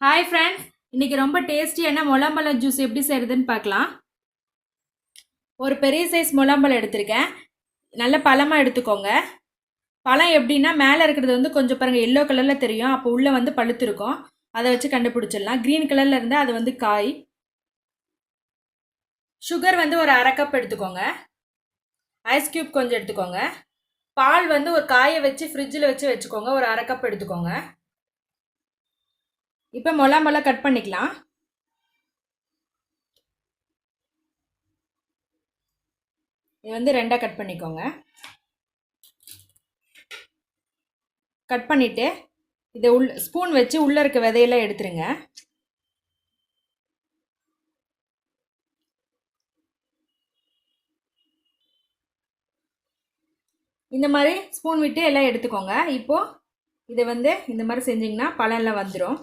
Hi friends இன்றைக்கி ரொம்ப டேஸ்டியான முலாம்பழம் ஜூஸ் எப்படி செய்கிறதுன்னு பார்க்கலாம். ஒரு பெரிய சைஸ் முலாம்பழம் எடுத்திருக்கேன். நல்ல பழமாக எடுத்துக்கோங்க. பழம் எப்படின்னா மேலே இருக்கிறது வந்து கொஞ்சம் பாருங்கள் எல்லோ கலரில் தெரியும். அப்போ உள்ளே வந்து பழுத்திருக்கும். அதை வச்சு கண்டுபிடிச்சிடலாம். க்ரீன் கலரில் இருந்தால் அது வந்து காய். சுகர் வந்து ஒரு அரை கப் எடுத்துக்கோங்க. ஐஸ் க்யூப் கொஞ்சம் எடுத்துக்கோங்க. பால் வந்து ஒரு காயை வச்சு ஃப்ரிட்ஜில் வச்சு வச்சுக்கோங்க. ஒரு அரை கப் எடுத்துக்கோங்க. இப்போ முலாம்பழம் கட் பண்ணிக்கலாம். இது வந்து ரெண்டாக கட் பண்ணிக்கோங்க. கட் பண்ணிவிட்டு இதை உள் ஸ்பூன் வச்சு உள்ளே இருக்க விதையெல்லாம் எடுத்துருங்க. இந்த மாதிரி ஸ்பூன் விட்டு எல்லாம் எடுத்துக்கோங்க. இப்போது இதை வந்து இந்த மாதிரி செஞ்சிங்கன்னா பழம்லாம் வந்துடும்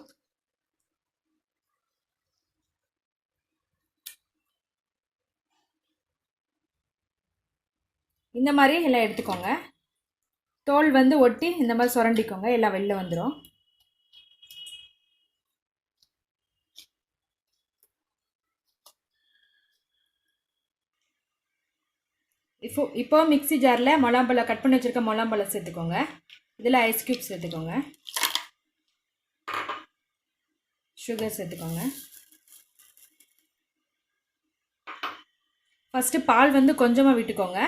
இந்த மாதிரி எல்லாம் எடுத்துக்கோங்க. தோல் வந்து ஒட்டி இந்த மாதிரி சுரண்டிக்கோங்க. எல்லாம் வெளில வந்துடும் இப்போ இப்போ மிக்ஸி ஜாரில் முலாம்பழம் கட் பண்ணி வச்சுருக்க முலாம்பழம் சேர்த்துக்கோங்க. இதில் ஐஸ் க்யூப் சேர்த்துக்கோங்க. சுகர் சேர்த்துக்கோங்க. ஃபஸ்ட்டு பால் வந்து கொஞ்சமாக விட்டுக்கோங்க.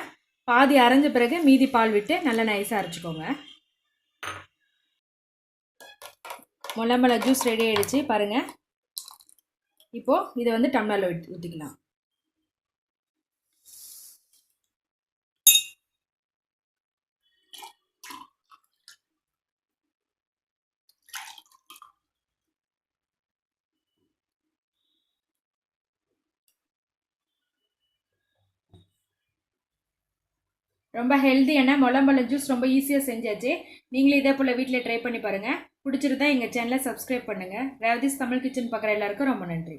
பாதி அரைஞ்ச பிறகு மீதி பால் விட்டு நல்லா நைஸாக அரைச்சிக்கோங்க. முளம்பழ ஜூஸ் ரெடி ஆகிடுச்சு பாருங்கள் இப்போது இதை வந்து டம்ளரில் விட்டு ஊற்றிக்கலாம் ரொம்ப ஹெல்த்தியான முளம்பழம் ஜூஸ் ரொம்ப ஈஸியாக செஞ்சாச்சு. நீங்களும் இதே போல் வீட்டில் ட்ரை பண்ணி பாருங்கள் பிடிச்சிருந்தா எங்கள் சேனலை சப்ஸ்கிரைப் பண்ணுங்கள் ரேவதிஸ் தமிழ் கிச்சன் பார்க்குற எல்லாருக்கும் ரொம்ப நன்றி.